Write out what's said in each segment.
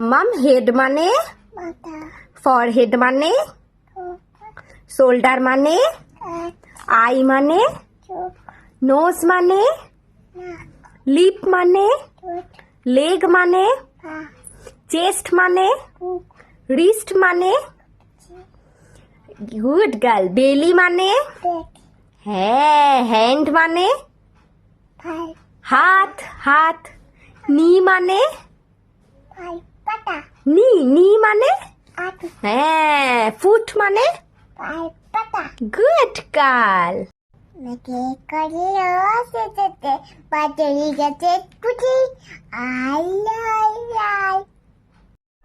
মাম head মানে মাথা forehead মানে শোল্ডার মানে এক আই মানে চোখ নোজ মানে নাক লিপ মানে ঠোঁট লেগ মানে পা চেস্ট মানে বুক রিস্ট মানে গুড গার্ল বেলি মানে পেট হ্যাঁ হ্যান্ড মানে পাই হাত হাত নি মানে পাই পাতা নি নি মানে? হ্যাঁ ফুট মানে? গুড আই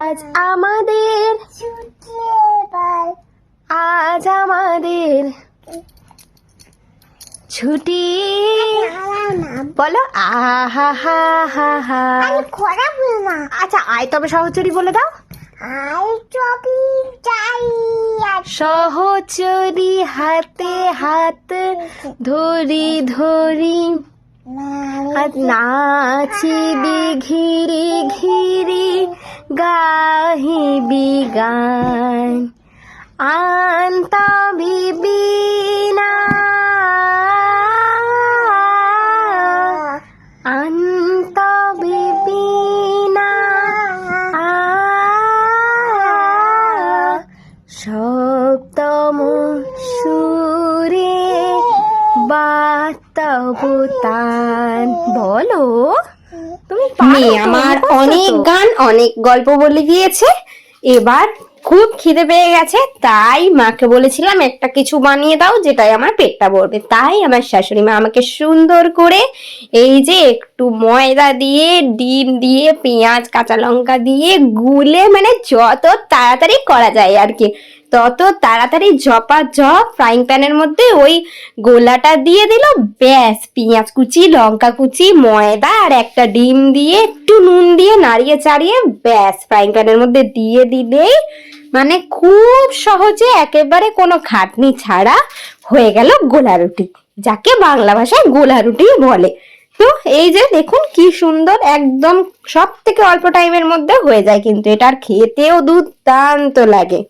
আজ আমাদের আজ আমাদের ছুটি। বলো আহা হা হা হা না আচ্ছা আয় তবে সহচরি বলে দাও। সহচরি হাতে হাত ধরি ধরি। নাচিবি ঘিরি ঘিরি গাহিবি গান আন্ত বিবিনা সপ্তম সুরে বাতাবতান বলো তুমি মেয়ে আমার অনেক গান অনেক গল্প বলে দিয়েছে। এবার খুব খিদে পেয়ে গেছে, তাই মাকে বলেছিলাম একটা কিছু বানিয়ে দাও যেটাই আমার পেটটা ভরবে। তাই আমার শাশুড়ি মা আমাকে সুন্দর করে এই যে একটু ময়দা দিয়ে, ডিম দিয়ে, পেঁয়াজ, কাঁচা লঙ্কা দিয়ে গুলে মানে যত তাড়াতাড়ি করা যায় আর কি। তত তাড়াতাড়ি ঝপা ঝপ ফ্রাইং প্যানের মধ্যে ওই গোলাটা দিয়ে দিল, ব্যাস, পেঁয়াজ কুচি, লঙ্কা কুচি, ময়দা আর একটা ডিম দিয়ে একটু নুন দিয়ে নাড়িয়ে চাড়িয়ে ব্যাস ফ্রাইং প্যানের মধ্যে দিয়ে দিলেই মানে খুব সহজে একেবারে কোনো খাটনি ছাড়া হয়ে গেল গোলা রুটি, যাকে বাংলা ভাষায় গোলা রুটি বলে। তো এই যে দেখুন কি সুন্দর একদম সব থেকে অল্প টাইমের মধ্যে হয়ে যায় কিন্তু, এটার খেতেও দুর্দান্ত লাগে।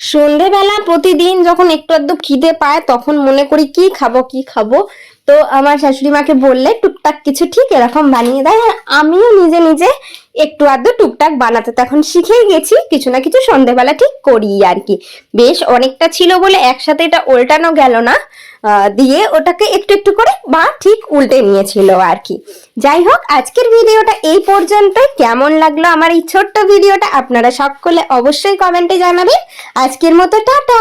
সন্ধেবেলা প্রতিদিন যখন একটু আধটু খিদে পায়, তখন মনে করি কি খাব কি খাব? তো আমার শাশুড়ি মাকে বললে, টুকটাক কিছু ঠিক এরকম বানিয়ে দেয় আর আমিও নিজে নিজে একটু আধটু টুকটাক বানাতে। তো এখন শিখেই গেছি, কিছু না কিছু সন্ধেবেলা ঠিক করি আর কি। বেশ, অনেকটা ছিল বলে একসাথে এটা উল্টানো গেল না। দিয়ে ওটাকে একটু একটু করে মা ঠিক উল্টে নিয়েছিল আর কি। যাই হোক, আজকের ভিডিওটা এই পর্যন্ত কেমন লাগল আমার এই ছোট্ট ভিডিওটা আপনারা সকলে অবশ্যই কমেন্টে জানাবেন। আজকের মতো, টাটা!